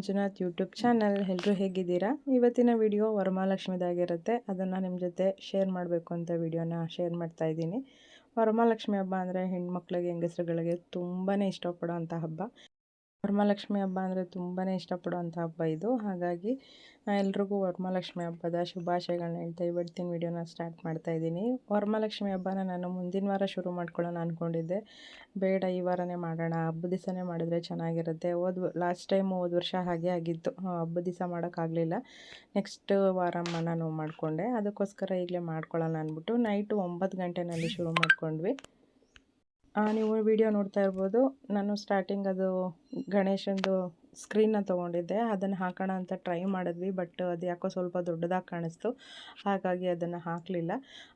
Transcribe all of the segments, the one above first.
Manjunath YouTube channel ಎಲ್ಲರೂ ಹೇಗಿದ್ದೀರಾ? ಇವತ್ತಿನ ವಿಡಿಯೋ ವರಮಹಾಲಕ್ಷ್ಮಿದಾಗಿರುತ್ತೆ. ಅದನ್ನು ನಿಮ್ಮ ಜೊತೆ ಶೇರ್ ಮಾಡಬೇಕು ಅಂತ ವಿಡಿಯೋನ ಶೇರ್ ಮಾಡ್ತಾ ಇದ್ದೀನಿ. ವರಮಹಾಲಕ್ಷ್ಮಿ ಹಬ್ಬ ಅಂದರೆ ಹೆಣ್ಮಕ್ಳಿಗೆ, ಹೆಂಗಸ್ರುಗಳಿಗೆ ತುಂಬಾ ಇಷ್ಟಪಡೋವಂಥ ಹಬ್ಬ. ವರಮಹಾಲಕ್ಷ್ಮಿ ಹಬ್ಬ ಅಂದರೆ ತುಂಬಾ ಇಷ್ಟಪಡುವಂಥ ಹಬ್ಬ ಇದು. ಹಾಗಾಗಿ ಎಲ್ರಿಗೂ ವರಮಹಾಲಕ್ಷ್ಮಿ ಹಬ್ಬದ ಶುಭಾಶಯಗಳನ್ನ ಹೇಳ್ತಾ ಇವತ್ತಿನ ವಿಡಿಯೋನ ಸ್ಟಾರ್ಟ್ ಮಾಡ್ತಾ ಇದ್ದೀನಿ. ವರಮಹಾಲಕ್ಷ್ಮಿ ಹಬ್ಬನ ನಾನು ಮುಂದಿನ ವಾರ ಶುರು ಮಾಡ್ಕೊಳ್ಳೋಣ ಅಂದ್ಕೊಂಡಿದ್ದೆ ಬೇಡ, ಈ ವಾರನೇ ಮಾಡೋಣ. ಹಬ್ಬದ ದಿವಸನೇ ಮಾಡಿದ್ರೆ ಚೆನ್ನಾಗಿರುತ್ತೆ. ಹೋದ ಲಾಸ್ಟ್ ಟೈಮ್ ಹೋದ ವರ್ಷ ಹಾಗೆ ಆಗಿತ್ತು. ಹಬ್ಬದ ದಿವಸ ಮಾಡೋಕ್ಕಾಗಲಿಲ್ಲ. ನೆಕ್ಸ್ಟ್ ವಾರಮ್ಮ ನಾನು ಮಾಡಿಕೊಂಡೆ. ಅದಕ್ಕೋಸ್ಕರ ಈಗಲೇ ಮಾಡ್ಕೊಳ್ಳೋಣ ಅಂದ್ಬಿಟ್ಟು ನೈಟು ಒಂಬತ್ತು ಗಂಟೆನಲ್ಲಿ ಶುರು ಮಾಡ್ಕೊಂಡ್ವಿ. ನೀವು ವಿಡಿಯೋ ನೋಡ್ತಾ ಇರ್ಬೋದು. ನಾನು ಸ್ಟಾರ್ಟಿಂಗ್ ಅದು ಗಣೇಶಂದು ಸ್ಕ್ರೀನ್ನ ತೊಗೊಂಡಿದ್ದೆ. ಅದನ್ನು ಹಾಕೋಣ ಅಂತ ಟ್ರೈ ಮಾಡಿದ್ವಿ ಬಟ್ ಅದು ಯಾಕೋ ಸ್ವಲ್ಪ ದೊಡ್ಡದಾಗಿ ಕಾಣಿಸ್ತು. ಹಾಗಾಗಿ ಅದನ್ನು ಹಾಕಲಿಲ್ಲ.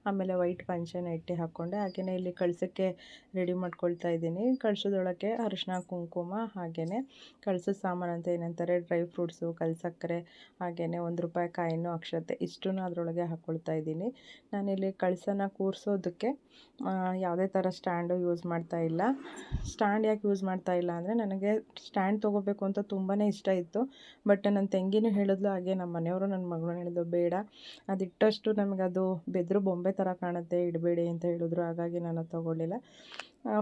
ಆಮೇಲೆ ವೈಟ್ ಪಂಚನ ಇಟ್ಟು ಹಾಕ್ಕೊಂಡೆ ಹಾಗೆಯೇ ಇಲ್ಲಿ ಕಳಸಕ್ಕೆ ರೆಡಿ ಮಾಡ್ಕೊಳ್ತಾ ಇದ್ದೀನಿ. ಕಳಸದೊಳಕ್ಕೆ ಅರಿಶಿನ ಕುಂಕುಮ ಹಾಗೆಯೇ ಕಳಸದ ಸಾಮಾನು ಅಂತ ಏನಂತಾರೆ ಡ್ರೈ ಫ್ರೂಟ್ಸು ಕಲ್ಸಕ್ಕರೆ ಹಾಗೆಯೇ ಒಂದು ರೂಪಾಯಿ ಕಾಯಿನೂ, ಅಕ್ಷತೆ ಇಷ್ಟೂ ಅದರೊಳಗೆ ಹಾಕ್ಕೊಳ್ತಾ ಇದ್ದೀನಿ. ನಾನಿಲ್ಲಿ ಕಳಸನ ಕೂರಿಸೋದಕ್ಕೆ ಯಾವುದೇ ಥರ ಸ್ಟ್ಯಾಂಡು ಯೂಸ್ ಮಾಡ್ತಾ ಇಲ್ಲ. ಸ್ಟ್ಯಾಂಡ್ ಯಾಕೆ ಯೂಸ್ ಮಾಡ್ತಾ ಇಲ್ಲ ಅಂದರೆ ನನಗೆ ಸ್ಟ್ಯಾಂಡ್ ತೊಗೋಬೇಕು ಅಂತ ತುಂಬಾ ಇಷ್ಟ ಇತ್ತು. ಬಟ್ ನನ್ನ ತಂಗಿನೂ ಹೇಳಿದ್ಲು ಹಾಗೆ ನಮ್ಮ ಮನೆಯವರು ನನ್ನ ಮಗಳು ಹೇಳಿದ್ರು ಬೇಡ, ಅದಿಟ್ಟಷ್ಟು ನಮಗದು ಬೆದರು ಬೊಂಬೆ ಥರ ಕಾಣುತ್ತೆ, ಇಡಬೇಡಿ ಅಂತ ಹೇಳಿದ್ರು. ಹಾಗಾಗಿ ನಾನು ತೊಗೊಳ್ಳಿಲ್ಲ.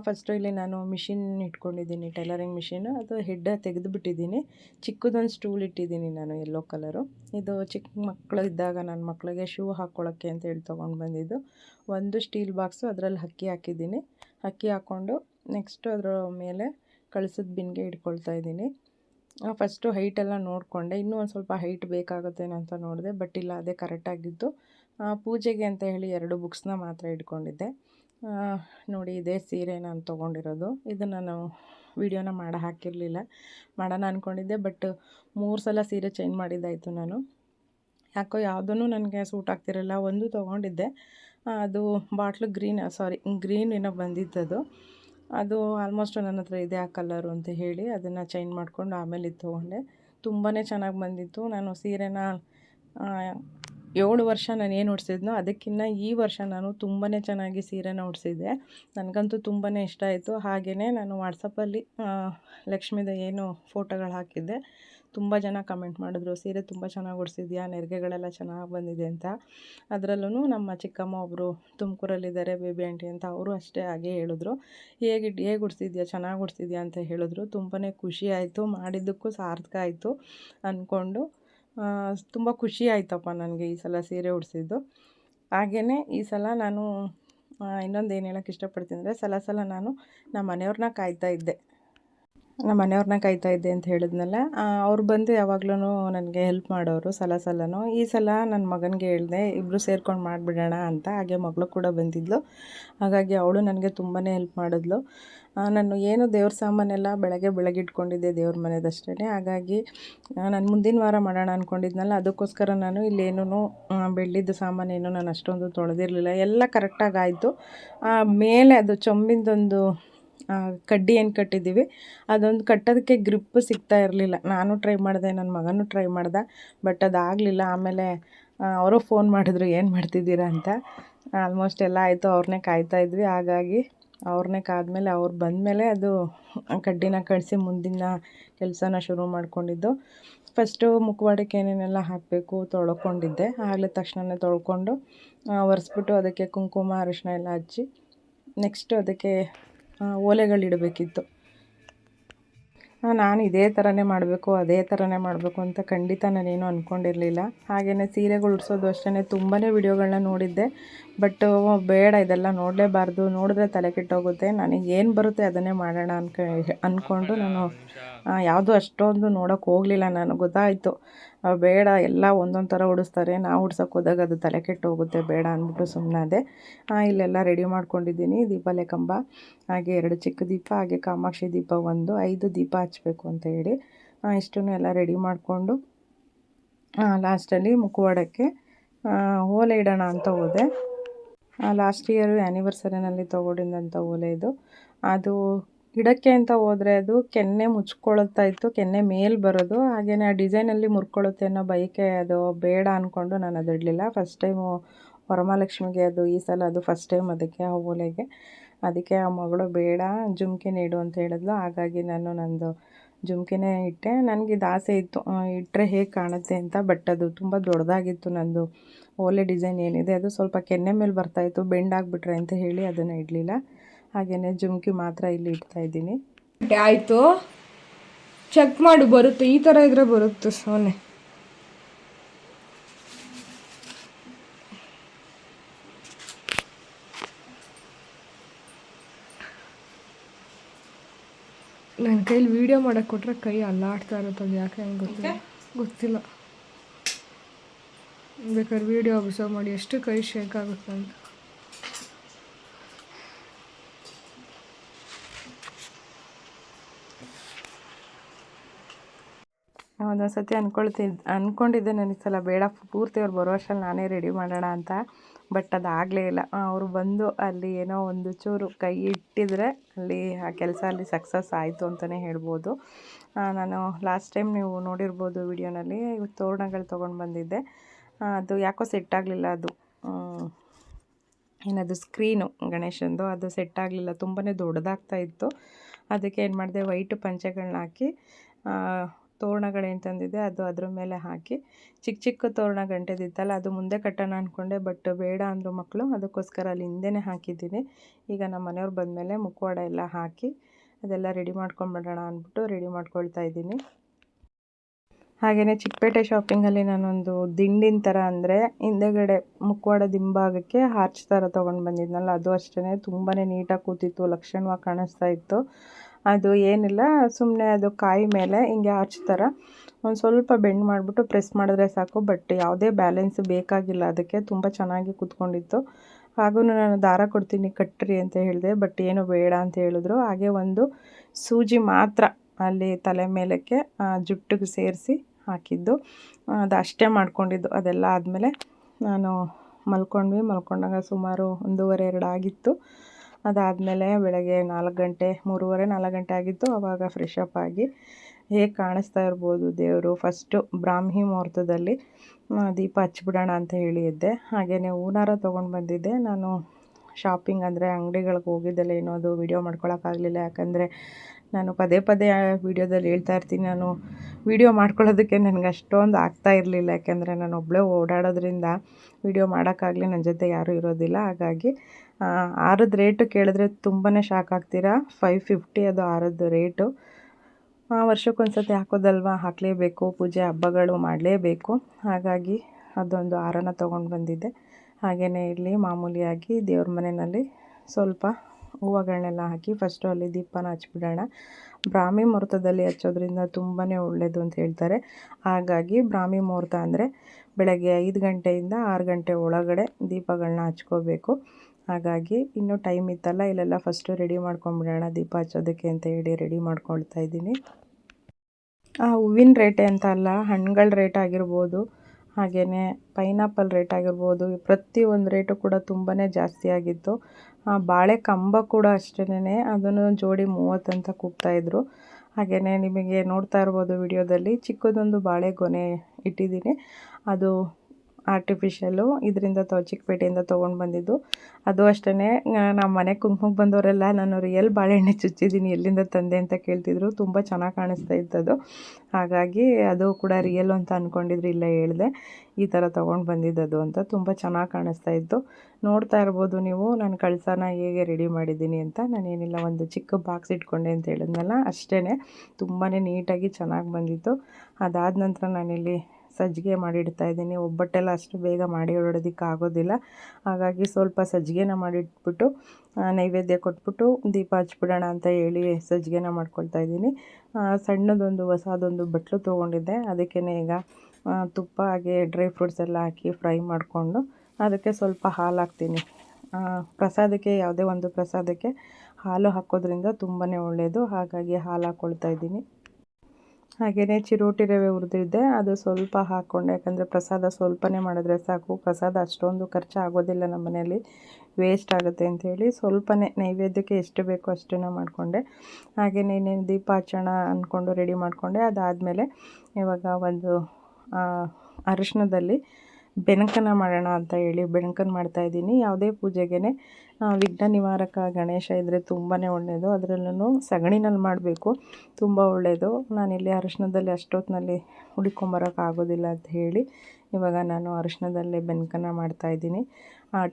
ಫಸ್ಟು ಇಲ್ಲಿ ನಾನು ಮಿಷಿನ್ ಇಟ್ಕೊಂಡಿದ್ದೀನಿ ಟೈಲರಿಂಗ್ ಮಿಷಿನ್ ಅದು ಹೆಡ್ ತೆಗೆದುಬಿಟ್ಟಿದ್ದೀನಿ. ಚಿಕ್ಕದೊಂದು ಸ್ಟೂಲ್ ಇಟ್ಟಿದ್ದೀನಿ ನಾನು ಯೆಲ್ಲೋ ಕಲರು ಇದು ಚಿಕ್ಕ ಮಕ್ಕಳು ಇದ್ದಾಗ ನನ್ನ ಮಕ್ಕಳಿಗೆ ಶೂ ಹಾಕ್ಕೊಳ್ಳೋಕ್ಕೆ ಅಂತ ಹೇಳಿ ತೊಗೊಂಡು ಬಂದಿದ್ದು. ಒಂದು ಸ್ಟೀಲ್ ಬಾಕ್ಸು ಅದರಲ್ಲಿ ಅಕ್ಕಿ ಹಾಕಿದ್ದೀನಿ. ಅಕ್ಕಿ ಹಾಕ್ಕೊಂಡು ನೆಕ್ಸ್ಟು ಅದರ ಮೇಲೆ ಕಳಿಸಿದ ಬಿನ್ಗೆ ಇಟ್ಕೊಳ್ತಾ ಇದ್ದೀನಿ. ಫಸ್ಟು ಹೈಟೆಲ್ಲ ನೋಡಿಕೊಂಡೆ. ಇನ್ನೂ ಒಂದು ಸ್ವಲ್ಪ ಹೈಟ್ ಬೇಕಾಗುತ್ತೇನೋ ಅಂತ ನೋಡಿದೆ ಬಟ್ ಇಲ್ಲ, ಅದೇ ಕರೆಕ್ಟಾಗಿದ್ದು ಪೂಜೆಗೆ ಅಂತ ಹೇಳಿ ಎರಡು ಬುಕ್ಸ್ನ ಮಾತ್ರ ಇಟ್ಕೊಂಡಿದ್ದೆ. ನೋಡಿ, ಇದೇ ಸೀರೆ ನಾನು ತೊಗೊಂಡಿರೋದು. ಇದನ್ನು ನಾನು ವಿಡಿಯೋನ ಮಾಡಿ ಹಾಕಿರಲಿಲ್ಲ, ಮಾಡೋಣ ಅಂದ್ಕೊಂಡಿದ್ದೆ ಬಟ್ ಮೂರು ಸಲ ಸೀರೆ ಚೇಂಜ್ ಮಾಡಿದ್ದಾಯಿತು ನಾನು. ಯಾಕೋ ಯಾವುದೂ ನನಗೆ ಸೂಟ್ ಆಗ್ತಿರಲಿಲ್ಲ ಒಂದು ತೊಗೊಂಡಿದ್ದೆ. ಅದು ಬಾಟ್ಲು ಗ್ರೀನ್ ಸಾರಿ ಗ್ರೀನ್ ಏನೋ ಬಂದಿತ್ತದು. ಅದು ಆಲ್ಮೋಸ್ಟ್ ನನ್ನ ಹತ್ರ ಇದೆ ಆ ಕಲರು ಅಂತ ಹೇಳಿ ಅದನ್ನು ಚೇಂಜ್ ಮಾಡಿಕೊಂಡು ಆಮೇಲೆ ಇದು ತೊಗೊಂಡೆ. ತುಂಬಾ ಚೆನ್ನಾಗಿ ಬಂದಿತ್ತು. ನಾನು ಸೀರೆನ ಏಳು ವರ್ಷ ನಾನು ಏನು ಉಡ್ಸಿದ್ನೋ ಅದಕ್ಕಿಂತ ಈ ವರ್ಷ ನಾನು ತುಂಬಾ ಚೆನ್ನಾಗಿ ಸೀರೆನ ಉಡಿಸಿದ್ದೆ. ನನಗಂತೂ ತುಂಬಾ ಇಷ್ಟ ಆಯಿತು. ಹಾಗೆಯೇ ನಾನು ವಾಟ್ಸಪ್ಪಲ್ಲಿ ಲಕ್ಷ್ಮೀದ ಏನು ಫೋಟೋಗಳು ಹಾಕಿದ್ದೆ. ತುಂಬ ಜನ ಕಮೆಂಟ್ ಮಾಡಿದ್ರು, ಸೀರೆ ತುಂಬ ಚೆನ್ನಾಗಿ ಉಡ್ಸಿದ್ಯಾ, ನೆರಿಗೆಗಳೆಲ್ಲ ಚೆನ್ನಾಗಿ ಬಂದಿದೆ ಅಂತ. ಅದರಲ್ಲೂ ನಮ್ಮ ಚಿಕ್ಕಮ್ಮ ಒಬ್ಬರು ತುಮಕೂರಲ್ಲಿದ್ದಾರೆ ಬೇಬಿ ಆಂಟಿ ಅಂತ ಅವರು ಅಷ್ಟೇ ಹಾಗೆ ಹೇಳಿದ್ರು. ಹೇಗೆ ಹೇಗೆ ಉಡ್ಸಿದ್ಯಾ, ಚೆನ್ನಾಗಿ ಉಡ್ಸಿದ್ಯಾ ಅಂತ ಹೇಳಿದ್ರು. ತುಂಬಾ ಖುಷಿ ಆಯಿತು, ಮಾಡಿದ್ದಕ್ಕೂ ಸಾರ್ಥಕ ಆಯಿತು ಅಂದ್ಕೊಂಡು ತುಂಬ ಖುಷಿ ಆಯಿತಪ್ಪ ನನಗೆ ಈ ಸಲ ಸೀರೆ ಉಡಿಸಿದ್ದು. ಹಾಗೆಯೇ ಈ ಸಲ ನಾನು ಇನ್ನೊಂದು ಏನು ಹೇಳೋಕ್ಕೆ ಇಷ್ಟಪಡ್ತೀನಿ ಅಂದರೆ, ಸಲ ಸಲ ನಾನು ನಮ್ಮ ಮನೆಯವ್ರನ್ನ ಕಾಯ್ತಾ ಇದ್ದೆ. ನಮ್ಮ ಮನೆಯವ್ರನ್ನ ಕಾಯ್ತಾ ಇದ್ದೆ ಅಂತ ಹೇಳಿದ್ನಲ್ಲ ಅವ್ರು ಬಂದು ಯಾವಾಗ್ಲೂ ನನಗೆ ಹೆಲ್ಪ್ ಮಾಡೋರು ಸಲ ಸಲನು. ಈ ಸಲ ನನ್ನ ಮಗನಿಗೆ ಹೇಳಿದೆ ಇಬ್ಬರು ಸೇರ್ಕೊಂಡು ಮಾಡಿಬಿಡೋಣ ಅಂತ. ಹಾಗೆ ಮಗಳು ಕೂಡ ಬಂದಿದ್ಲು. ಹಾಗಾಗಿ ಅವಳು ನನಗೆ ತುಂಬಾ ಹೆಲ್ಪ್ ಮಾಡಿದ್ಲು. ನಾನು ಏನು ದೇವ್ರ ಸಾಮಾನೆಲ್ಲ ಬೆಳಗ್ಗೆ ಬೆಳಗ್ಗೆ ಇಟ್ಕೊಂಡಿದ್ದೆ ದೇವ್ರ ಮನೆದಷ್ಟೇ ಹಾಗಾಗಿ ನಾನು ಮುಂದಿನ ವಾರ ಮಾಡೋಣ ಅಂದ್ಕೊಂಡಿದ್ನಲ್ಲ ಅದಕ್ಕೋಸ್ಕರ ನಾನು ಇಲ್ಲೇನೂ ಬೆಳ್ಳಿದ್ದು ಸಾಮಾನೇನು ನಾನು ಅಷ್ಟೊಂದು ತೊಳೆದಿರಲಿಲ್ಲ. ಎಲ್ಲ ಕರೆಕ್ಟಾಗಿ ಆಯಿತು. ಮೇಲೆ ಅದು ಚೊಂಬಿಂದೊಂದು ಕಡ್ಡಿ ಏನು ಕಟ್ಟಿದ್ದೀವಿ, ಅದೊಂದು ಕಟ್ಟೋದಕ್ಕೆ ಗ್ರಿಪ್ ಸಿಗ್ತಾ ಇರಲಿಲ್ಲ. ನಾನು ಟ್ರೈ ಮಾಡಿದೆ ನನ್ನ ಮಗನೂ ಟ್ರೈ ಮಾಡ್ದೆ ಬಟ್ ಅದಾಗಲಿಲ್ಲ ಆಮೇಲೆ ಅವರು ಫೋನ್ ಮಾಡಿದ್ರು, ಏನು ಮಾಡ್ತಿದ್ದೀರಾ? ಅಂತ. ಆಲ್ಮೋಸ್ಟ್ ಎಲ್ಲ ಆಯಿತು ಅವ್ರನ್ನೇ ಕಾಯ್ತಾ ಇದ್ವಿ. ಹಾಗಾಗಿ ಅವ್ರನ್ನೇ ಕಾದ್ಮೇಲೆ ಅವ್ರು ಬಂದಮೇಲೆ ಅದು ಕಡ್ಡಿನ ಕಳಿಸಿ ಮುಂದಿನ ಕೆಲಸನ ಶುರು ಮಾಡಿಕೊಂಡಿದ್ದು. ಫಸ್ಟು ಮುಖವಾಡಕ್ಕೆ ಏನೇನೆಲ್ಲ ಹಾಕಬೇಕು ತೊಳ್ಕೊಂಡಿದ್ದೆ. ಆಗಲೇ ತಕ್ಷಣವೇ ತೊಳ್ಕೊಂಡು ಒರೆಸ್ಬಿಟ್ಟು ಅದಕ್ಕೆ ಕುಂಕುಮ, ಅರಿಶಿನ ಎಲ್ಲ ಹಚ್ಚಿ ನೆಕ್ಸ್ಟು ಅದಕ್ಕೆ ಓಲೆಗಳಿಡಬೇಕಿತ್ತು. ನಾನು ಇದೇ ಥರನೇ ಮಾಡಬೇಕು, ಅದೇ ಥರನೇ ಮಾಡಬೇಕು ಅಂತ ಖಂಡಿತ ನಾನೇನು ಅಂದ್ಕೊಂಡಿರಲಿಲ್ಲ ಹಾಗೆಯೇ ಸೀರೆಗಳು ಉಡಿಸೋದು ಅಷ್ಟೇ ತುಂಬಾ ವಿಡಿಯೋಗಳನ್ನ ನೋಡಿದ್ದೆ. ಬಟ್ ಬೇಡ, ಇದೆಲ್ಲ ನೋಡಲೇಬಾರ್ದು. ನೋಡಿದ್ರೆ ತಲೆ ಕೆಟ್ಟೋಗುತ್ತೆ. ನನಗೆ ಏನು ಬರುತ್ತೆ ಅದನ್ನೇ ಮಾಡೋಣ ಅನ್ಕ ಅಂದ್ಕೊಂಡು ನಾನು ಯಾವುದು ಅಷ್ಟೊಂದು ನೋಡೋಕೆ ಹೋಗಲಿಲ್ಲ ನನಗೆ ಗೊತ್ತಾಯಿತು. ಬೇಡ, ಎಲ್ಲ ಒಂದೊಂದು ಥರ ಉಡಿಸ್ತಾರೆ ನಾವು ಉಡ್ಸೋಕೆ ಹೋದಾಗ ಅದು ತಲೆ ಕೆಟ್ಟು ಹೋಗುತ್ತೆ ಬೇಡ ಅಂದ್ಬಿಟ್ಟು ಸುಮ್ಮನಾದೆ ಇಲ್ಲೆಲ್ಲ ರೆಡಿ ಮಾಡ್ಕೊಂಡಿದ್ದೀನಿ. ದೀಪಾಲೆ ಕಂಬ ಹಾಗೆ ಎರಡು ಚಿಕ್ಕ ದೀಪ, ಹಾಗೆ ಕಾಮಾಕ್ಷಿ ದೀಪ ಒಂದು, ಐದು ದೀಪ ಹಚ್ಚಬೇಕು ಅಂತ ಹೇಳಿ ಇಷ್ಟನ್ನು ಎಲ್ಲ ರೆಡಿ ಮಾಡಿಕೊಂಡು ಲಾಸ್ಟಲ್ಲಿ ಮುಖವಾಡಕ್ಕೆ ಓಲೆ ಇಡೋಣ ಅಂತ ಹೋದೆ. ಲಾಸ್ಟ್ ಇಯರು ಆ್ಯನಿವರ್ಸರಿನಲ್ಲಿ ತೊಗೊಂಡಿದ್ದಂಥ ಓಲೆ ಇದು. ಅದು ಇಡೋಕ್ಕೆ ಅಂತ ಹೋದರೆ ಅದು ಕೆನ್ನೆ ಮುಚ್ಕೊಳ್ತಾ ಇತ್ತು, ಕೆನ್ನೆ ಮೇಲೆ ಬರೋದು. ಹಾಗೆಯೇ ಆ ಡಿಸೈನಲ್ಲಿ ಮುರ್ಕೊಳ್ಳುತ್ತೆ ಅನ್ನೋ ಬಯಕೆ ಅದು ಬೇಡ ಅಂದ್ಕೊಂಡು ನಾನು ಅದು ಇಡಲಿಲ್ಲ. ಫಸ್ಟ್ ಟೈಮು ವರಮಹಾಲಕ್ಷ್ಮಿಗೆ ಅದು ಈ ಸಲ ಅದು ಫಸ್ಟ್ ಟೈಮ್ ಅದಕ್ಕೆ ಆ ಓಲೆಗೆ. ಅದಕ್ಕೆ ಆ ಮಗಳು ಬೇಡ, ಜುಮ್ಕಿ ನೀಡು ಅಂತ ಹೇಳಿದ್ಲು. ಹಾಗಾಗಿ ನಾನು ನಂದು ಜುಮ್ಕಿನೇ ಇಟ್ಟೆ. ನನಗೆ ಇದು ಆಸೆ ಇತ್ತು. ಇಟ್ಟರೆ ಹೇಗೆ ಕಾಣುತ್ತೆ ಅಂತ ಬಟ್ ಅದು ತುಂಬ ದೊಡ್ಡದಾಗಿತ್ತು ನಂದು ಓಲೆ ಡಿಸೈನ್ ಏನಿದೆ ಅದು ಸ್ವಲ್ಪ ಕೆನ್ನೆ ಮೇಲೆ ಬರ್ತಾಯಿತ್ತು ಬೆಂಡ್ ಆಗಿಬಿಟ್ರೆ ಅಂತ ಹೇಳಿ ಅದನ್ನು ಇಡಲಿಲ್ಲ. ಹಾಗೆಯೇ ಜುಮ್ಕಿ ಮಾತ್ರ ಇಲ್ಲಿ ಇಡ್ತಾ ಇದ್ದೀನಿ. ಆಯಿತು. ಚೆಕ್ ಮಾಡು ಬರುತ್ತೆ. ಈ ಥರ ಇದ್ರೆ ಬರುತ್ತೆ ಸೋನೆ. ನನ್ನ ಕೈಲಿ ವಿಡಿಯೋ ಮಾಡೋಕ್ಕೆ ಕೊಟ್ಟರೆ ಕೈ ಅಲ್ಲಾಡ್ತಾ ಇರುತ್ತೆ ಅದು ಯಾಕೆ ಹಂಗೆ ಗೊತ್ತಿಲ್ಲ. ಗೊತ್ತಿಲ್ಲ. ಬೇಕಾದ್ರೆ ವೀಡಿಯೋ ಅಬ್ಸರ್ವ್ ಮಾಡಿ, ಎಷ್ಟು ಕೈ ಶೇಕ್ ಆಗುತ್ತೆ ಅಂತ. ಒಂದೊಂದು ಸತಿ ಅಂದ್ಕೊಳ್ತಿದ್ದೆ ಅಂದ್ಕೊಂಡಿದ್ದೆ ನನಗೆ ಸಲ ಬೇಡ, ಪೂರ್ತಿ ಅವ್ರು ಬರೋ ನಾನೇ ರೆಡಿ ಮಾಡೋಣ ಅಂತ ಬಟ್ ಅದು ಆಗಲೇ ಇಲ್ಲ. ಅವರು ಬಂದು ಅಲ್ಲಿ ಏನೋ ಒಂದು ಚೂರು ಕೈ ಇಟ್ಟಿದ್ರೆ ಅಲ್ಲಿ ಆ ಕೆಲಸ ಅಲ್ಲಿ ಸಕ್ಸಸ್ ಆಯಿತು ಅಂತಲೇ ಹೇಳ್ಬೋದು. ನಾನು ಲಾಸ್ಟ್ ಟೈಮ್ ನೀವು ನೋಡಿರ್ಬೋದು ವಿಡಿಯೋನಲ್ಲಿ ತೋರಣಗಳು ತೊಗೊಂಡು ಬಂದಿದ್ದೆ. ಅದು ಯಾಕೋ ಸೆಟ್ ಆಗಲಿಲ್ಲ ಅದು. ಏನದು ಸ್ಕ್ರೀನು ಗಣೇಶಂದು, ಅದು ಸೆಟ್ ಆಗಲಿಲ್ಲ. ತುಂಬಾ ದೊಡ್ಡದಾಗ್ತಾ ಇತ್ತು. ಅದಕ್ಕೆ ಏನು ಮಾಡಿದೆ ವೈಟ್ ಪಂಚೆಗಳನ್ನ ಹಾಕಿ ತೋರಣಗಳೇನು ತಂದಿದೆ ಅದು ಅದ್ರ ಮೇಲೆ ಹಾಕಿ, ಚಿಕ್ಕ ಚಿಕ್ಕ ತೋರಣ ಗಂಟೆದಿತ್ತಲ್ಲ, ಅದು ಮುಂದೆ ಕಟ್ಟೋಣ ಅಂದ್ಕೊಂಡೆ ಬಟ್ ಬೇಡ ಅಂದರು ಮಕ್ಕಳು ಅದಕ್ಕೋಸ್ಕರ ಅಲ್ಲಿ ಹಿಂದೆನೇ ಹಾಕಿದ್ದೀನಿ. ಈಗ ನಮ್ಮ ಮನೆಯವ್ರು ಬಂದಮೇಲೆ ಮುಖವಾಡ ಎಲ್ಲ ಹಾಕಿ, ಅದೆಲ್ಲ ರೆಡಿ ಮಾಡ್ಕೊಂಬಿಡೋಣ ಅಂದ್ಬಿಟ್ಟು ರೆಡಿ ಮಾಡ್ಕೊಳ್ತಾ ಇದ್ದೀನಿ. ಹಾಗೆಯೇ ಚಿಕ್ಕಪೇಟೆ ಶಾಪಿಂಗಲ್ಲಿ ನಾನೊಂದು ದಿಂಡಿನ ಥರ ಅಂದರೆ ಹಿಂದೆಗಡೆ ಮುಖವಾಡ ದಿಂಬಾಗಕ್ಕೆ ಹಾರ್ಚ್ ಥರ ತೊಗೊಂಡು ಬಂದಿದ್ನಲ್ಲ, ಅದು ಅಷ್ಟೇ ತುಂಬಾ ನೀಟಾಗಿ ಕೂತಿತ್ತು, ಲಕ್ಷಣವಾಗಿ ಕಾಣಿಸ್ತಾ ಇತ್ತು. ಅದು ಏನಿಲ್ಲ ಸುಮ್ಮನೆ ಅದು ಕಾಯಿ ಮೇಲೆ ಹಿಂಗೆ ಆರ್ಚ್ ಒಂದು ಸ್ವಲ್ಪ ಬೆಂಡ್ ಮಾಡಿಬಿಟ್ಟು ಪ್ರೆಸ್ ಮಾಡಿದ್ರೆ ಸಾಕು ಬಟ್ ಯಾವುದೇ ಬ್ಯಾಲೆನ್ಸ್ ಬೇಕಾಗಿಲ್ಲ, ಅದಕ್ಕೆ ತುಂಬ ಚೆನ್ನಾಗಿ ಕೂತ್ಕೊಂಡಿತ್ತು. ಹಾಗೂ ನಾನು ದಾರ ಕೊಡ್ತೀನಿ ಕಟ್ಟ್ರಿ ಅಂತ ಹೇಳಿದೆ ಬಟ್ ಏನು ಬೇಡ ಅಂತ ಹೇಳಿದ್ರು. ಹಾಗೆ ಒಂದು ಸೂಜಿ ಮಾತ್ರ ಅಲ್ಲಿ ತಲೆ ಮೇಲಕ್ಕೆ ಜುಟ್ಟಿಗೆ ಸೇರಿಸಿ ಹಾಕಿದ್ದು. ಅದು ಅಷ್ಟೇ ಮಾಡ್ಕೊಂಡಿದ್ದು. ಅದೆಲ್ಲ ಆದಮೇಲೆ ನಾನು ಮಲ್ಕೊಂಡ್ವಿ. ಮಲ್ಕೊಂಡಾಗ ಸುಮಾರು ಒಂದೂವರೆ, ಎರಡು ಆಗಿತ್ತು. ಅದಾದಮೇಲೆ ಬೆಳಗ್ಗೆ ನಾಲ್ಕು ಗಂಟೆ, ಮೂರುವರೆ, ನಾಲ್ಕು ಗಂಟೆ ಆಗಿತ್ತು. ಆವಾಗ ಫ್ರೆಶ್ ಅಪ್ ಆಗಿ ಹೇಗೆ ಕಾಣಿಸ್ತಾ ಇರ್ಬೋದು ದೇವರು? ಫಸ್ಟು ಬ್ರಾಹ್ಮಿ ಮುಹೂರ್ತದಲ್ಲಿ ದೀಪ ಹಚ್ಚಿಬಿಡೋಣ ಅಂತ ಹೇಳಿ ಇದ್ದೆ ಹಾಗೆಯೇ ಹೂನಾರ ತೊಗೊಂಡು ಬಂದಿದ್ದೆ. ನಾನು ಶಾಪಿಂಗ್ ಅಂದರೆ ಅಂಗಡಿಗಳಿಗೆ ಹೋಗಿದ್ದೆಲ್ಲ ಏನೋ ಅದು ವಿಡಿಯೋ ಮಾಡ್ಕೊಳಕ್ಕಾಗಲಿಲ್ಲ. ಯಾಕಂದರೆ ನಾನು ಪದೇ ಪದೇ ವೀಡಿಯೋದಲ್ಲಿ ಹೇಳ್ತಾ ಇರ್ತೀನಿ. ನಾನು ವಿಡಿಯೋ ಮಾಡ್ಕೊಳ್ಳೋದಕ್ಕೆ ನನಗೆ ಅಷ್ಟೊಂದು ಆಗ್ತಾ ಇರಲಿಲ್ಲ. ಯಾಕೆಂದರೆ ನಾನು ಒಬ್ಬಳೇ ಓಡಾಡೋದ್ರಿಂದ ವಿಡಿಯೋ ಮಾಡೋಕ್ಕಾಗಲಿ ನನ್ನ ಜೊತೆ ಯಾರೂ ಇರೋದಿಲ್ಲ. ಹಾಗಾಗಿ ಆರದ ರೇಟು ಕೇಳಿದ್ರೆ ತುಂಬಾ ಶಾಕ್ ಆಗ್ತೀರಾ? ಫೈವ್ ಫಿಫ್ಟಿ ಅದು ಆರದ್ದು ರೇಟು. ಆ, ವರ್ಷಕ್ಕೊಂದು ಸತಿ ಹಾಕೋದಲ್ವಾ? ಹಾಕಲೇಬೇಕು. ಪೂಜೆ ಹಬ್ಬಗಳು ಮಾಡಲೇಬೇಕು. ಹಾಗಾಗಿ ಅದೊಂದು ಹಾರನ ತೊಗೊಂಡು ಬಂದಿದ್ದೆ. ಹಾಗೆಯೇ ಇಲ್ಲಿ ಮಾಮೂಲಿಯಾಗಿ ದೇವ್ರ ಮನೆಯಲ್ಲಿ ಸ್ವಲ್ಪ ಹೂವುಗಳನ್ನೆಲ್ಲ ಹಾಕಿ ಫಸ್ಟು ಅಲ್ಲಿ ದೀಪನ ಹಚ್ಬಿಡೋಣ. ಬ್ರಾಹ್ಮಿ ಮುಹೂರ್ತದಲ್ಲಿ ಹಚ್ಚೋದ್ರಿಂದ ತುಂಬಾ ಒಳ್ಳೆಯದು ಅಂತ ಹೇಳ್ತಾರೆ. ಹಾಗಾಗಿ ಬ್ರಾಹ್ಮಿ ಮುಹೂರ್ತ ಅಂದರೆ ಬೆಳಗ್ಗೆ ಐದು ಗಂಟೆಯಿಂದ ಆರು ಗಂಟೆ ಒಳಗಡೆ ದೀಪಗಳನ್ನ ಹಚ್ಕೋಬೇಕು. ಹಾಗಾಗಿ ಇನ್ನೂ ಟೈಮ್ ಇತ್ತಲ್ಲ, ಇಲ್ಲೆಲ್ಲ ಫಸ್ಟು ರೆಡಿ ಮಾಡ್ಕೊಂಬಿಡೋಣ, ದೀಪ ಹಚ್ಚೋದಕ್ಕೆ ಅಂತ ಹೇಳಿ ರೆಡಿ ಮಾಡ್ಕೊಳ್ತಾ ಇದ್ದೀನಿ. ಆ ಹೂವಿನ ರೇಟೆ ಅಂತ ಅಲ್ಲ ಹಣ್ಣುಗಳ ರೇಟ್ ಆಗಿರ್ಬೋದು. ಹಾಗೆಯೇ ಪೈನಾಪಲ್ ರೇಟ್ ಆಗಿರ್ಬೋದು, ಪ್ರತಿಯೊಂದು ರೇಟು ಕೂಡ ತುಂಬಾ ಜಾಸ್ತಿ ಆಗಿತ್ತು. ಬಾಳೆ ಕಂಬ ಕೂಡ ಅಷ್ಟೇನೆ ಅದನ್ನು ಜೋಡಿ ಮೂವತ್ತು ಅಂತ ಕೂಗ್ತಾಯಿದ್ರು ಹಾಗೆಯೇ ನಿಮಗೆ ನೋಡ್ತಾ ಇರ್ಬೋದು ವಿಡಿಯೋದಲ್ಲಿ, ಚಿಕ್ಕದೊಂದು ಬಾಳೆಗೊನೆ ಇಟ್ಟಿದ್ದೀನಿ. ಅದು ಆರ್ಟಿಫಿಷಿಯಲ್ಲು ಇದರಿಂದ ತೊ ಚಿಕ್ಕಪೇಟೆಯಿಂದ ತೊಗೊಂಡು ಬಂದಿದ್ದು. ಅದು ಅಷ್ಟೇ ನಮ್ಮ ಮನೆ ಕುಂಕುಮಕ್ಕೆ ಬಂದವರೆಲ್ಲ ನಾನು ರಿಯಲ್ ಬಾಳೆಹಣ್ಣೆ ಚುಚ್ಚಿದ್ದೀನಿ, ಎಲ್ಲಿಂದ ತಂದೆ ಅಂತ ಕೇಳ್ತಿದ್ರು. ತುಂಬ ಚೆನ್ನಾಗಿ ಕಾಣಿಸ್ತಾ ಇತ್ತದು ಹಾಗಾಗಿ ಅದು ಕೂಡ ರಿಯಲ್ ಅಂತ ಅಂದ್ಕೊಂಡಿದ್ರು ಇಲ್ಲ ಹೇಳಿದೆ. ಈ ಥರ ತೊಗೊಂಡು ಬಂದಿದ್ದದು ಅಂತ ತುಂಬ ಚೆನ್ನಾಗಿ ಕಾಣಿಸ್ತಾ ಇತ್ತು. ನೋಡ್ತಾ ಇರ್ಬೋದು ನೀವು, ನಾನು ಕಳಸನ ಹೇಗೆ ರೆಡಿ ಮಾಡಿದ್ದೀನಿ ಅಂತ. ನಾನೇನಿಲ್ಲ, ಒಂದು ಚಿಕ್ಕ ಬಾಕ್ಸ್ ಇಟ್ಕೊಂಡೆ ಅಂತ ಹೇಳಿದ್ನಲ್ಲ ಅಷ್ಟೇ ತುಂಬಾ ನೀಟಾಗಿ ಚೆನ್ನಾಗಿ ಬಂದಿತ್ತು. ಅದಾದ ನಂತರ ನಾನಿಲ್ಲಿ ಸಜ್ಜಿಗೆ ಮಾಡಿಡ್ತಾ ಇದ್ದೀನಿ. ಒಬ್ಬಟ್ಟೆಲ್ಲ ಅಷ್ಟು ಬೇಗ ಮಾಡಿ ಇಡೋದಕ್ಕೆ ಆಗೋದಿಲ್ಲ. ಹಾಗಾಗಿ ಸ್ವಲ್ಪ ಸಜ್ಜಿಗೆನ ಮಾಡಿಟ್ಬಿಟ್ಟು ನೈವೇದ್ಯ ಕೊಟ್ಬಿಟ್ಟು ದೀಪ ಹಚ್ಬಿಡೋಣ ಅಂತ ಹೇಳಿ ಸಜ್ಜಿಗೆನ ಮಾಡ್ಕೊಳ್ತಾ ಇದ್ದೀನಿ. ಸಣ್ಣದೊಂದು, ಹೊಸದೊಂದು ಬಟ್ಲು ತೊಗೊಂಡಿದ್ದೆ. ಅದಕ್ಕೇ ಈಗ ತುಪ್ಪ, ಹಾಗೆ ಡ್ರೈ ಫ್ರೂಟ್ಸ್ ಎಲ್ಲ ಹಾಕಿ ಫ್ರೈ ಮಾಡಿಕೊಂಡು ಅದಕ್ಕೆ ಸ್ವಲ್ಪ ಹಾಲು ಹಾಕ್ತೀನಿ. ಪ್ರಸಾದಕ್ಕೆ, ಯಾವುದೇ ಒಂದು ಪ್ರಸಾದಕ್ಕೆ ಹಾಲು ಹಾಕೋದ್ರಿಂದ ತುಂಬಾ ಒಳ್ಳೆಯದು ಹಾಗಾಗಿ ಹಾಲು ಹಾಕ್ಕೊಳ್ತಾ ಇದ್ದೀನಿ. ಹಾಗೆಯೇ ಚಿರೋಟಿ ರವೆ ಹುರಿದಿದ್ದೆ ಅದು ಸ್ವಲ್ಪ ಹಾಕ್ಕೊಂಡೆ ಯಾಕಂದರೆ ಪ್ರಸಾದ ಸ್ವಲ್ಪನೇ ಮಾಡಿದ್ರೆ ಸಾಕು. ಪ್ರಸಾದ ಅಷ್ಟೊಂದು ಖರ್ಚು ಆಗೋದಿಲ್ಲ ನಮ್ಮ ಮನೆಯಲ್ಲಿ. ವೇಸ್ಟ್ ಆಗುತ್ತೆ ಅಂಥೇಳಿ ಸ್ವಲ್ಪನೇ ನೈವೇದ್ಯಕ್ಕೆ ಎಷ್ಟು ಬೇಕೋ ಅಷ್ಟನ್ನು ಮಾಡಿಕೊಂಡೆ. ಹಾಗೆಯೇ ಇನ್ನೇನು ದೀಪ ಹಚ್ಚೋಣ ಅಂದ್ಕೊಂಡು ರೆಡಿ ಮಾಡಿಕೊಂಡೆ. ಅದಾದಮೇಲೆ ಇವಾಗ ಒಂದು ಆ, ಅರಿಶಿಣದಲ್ಲಿ ಬೆನಕನ ಮಾಡೋಣ ಅಂತ ಹೇಳಿ ಬೆನಕನ್ನು ಮಾಡ್ತಾಯಿದ್ದೀನಿ ಯಾವುದೇ ಪೂಜೆಗೆ ವಿಘ್ನ ನಿವಾರಕ ಗಣೇಶ ಇದ್ದರೆ ತುಂಬಾ ಒಳ್ಳೆಯದು ಅದರಲ್ಲೂ ಸಗಣಿನಲ್ಲಿ ಮಾಡಬೇಕು, ತುಂಬ ಒಳ್ಳೆಯದು ನಾನಿಲ್ಲಿ ಅರಿಶಿನದಲ್ಲಿ ಅಷ್ಟೊತ್ತಿನಲ್ಲಿ ಹುಡುಕೊಂಬರೋಕ್ಕಾಗೋದಿಲ್ಲ ಅಂತ ಹೇಳಿ ಇವಾಗ ನಾನು ಅರಿಶಿನದಲ್ಲೇ ಬೆನ್ಕನ್ನ ಮಾಡ್ತಾಯಿದ್ದೀನಿ